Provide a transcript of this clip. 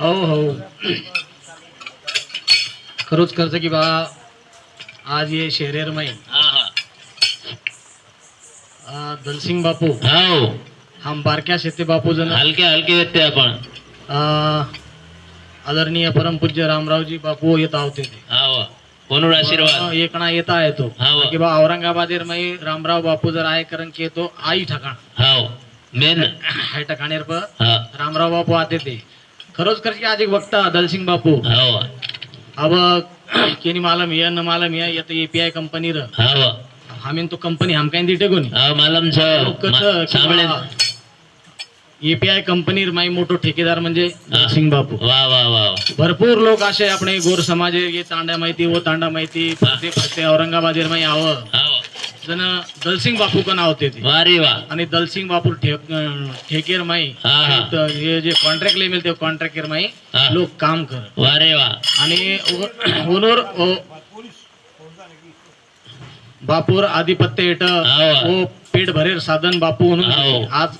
हो हो. खरोच खर्च की बा आज ये शेरेर माई. दलसिंग बापू. हो. हम बारक्या शेते बापू जण हलके हलके येते आपण. आदरणीय परमपूज्य रामरावजी बापू येत होते ते हो कोणूर आशीर्वाद. एक ना येता येतो हा वा. की बा औरंगाबादेर माई रामराव बापू जर आहे कारण की येतो आई ठिकाण हो मेन. हाय ठिकाणेर प रामराव बापू आते ते. खरोच खर्च की आज एक वक्ता दलसिंग बापू. हो अब केनी मालम ये न मालम ये येत एपीआय कंपनी र हो आम्ही तो कंपनी हम काही दिटे कोणी मालमचं साबळे ईपीआय कंपनीर माई मोठो ठेकेदार म्हणजे सिंग बापू. वा वा वा भरपूर लोक असे आपण गोर समाजे ये तांडा माहिती व तांडा माहिती फरते फरते औरंगाबाद आव जण दलसिंग बापू का नाव ते. अरे वा. आणि दलसिंग बापू ठेकेर माई. हे जे कॉन्ट्रॅक्ट लेमेल ते कॉन्ट्रॅक्टर माई लोक काम कर. अरे वा. आणि ओनर बापूर आधिपत्य येत पेट भरेर साधन बापू म्हणून आज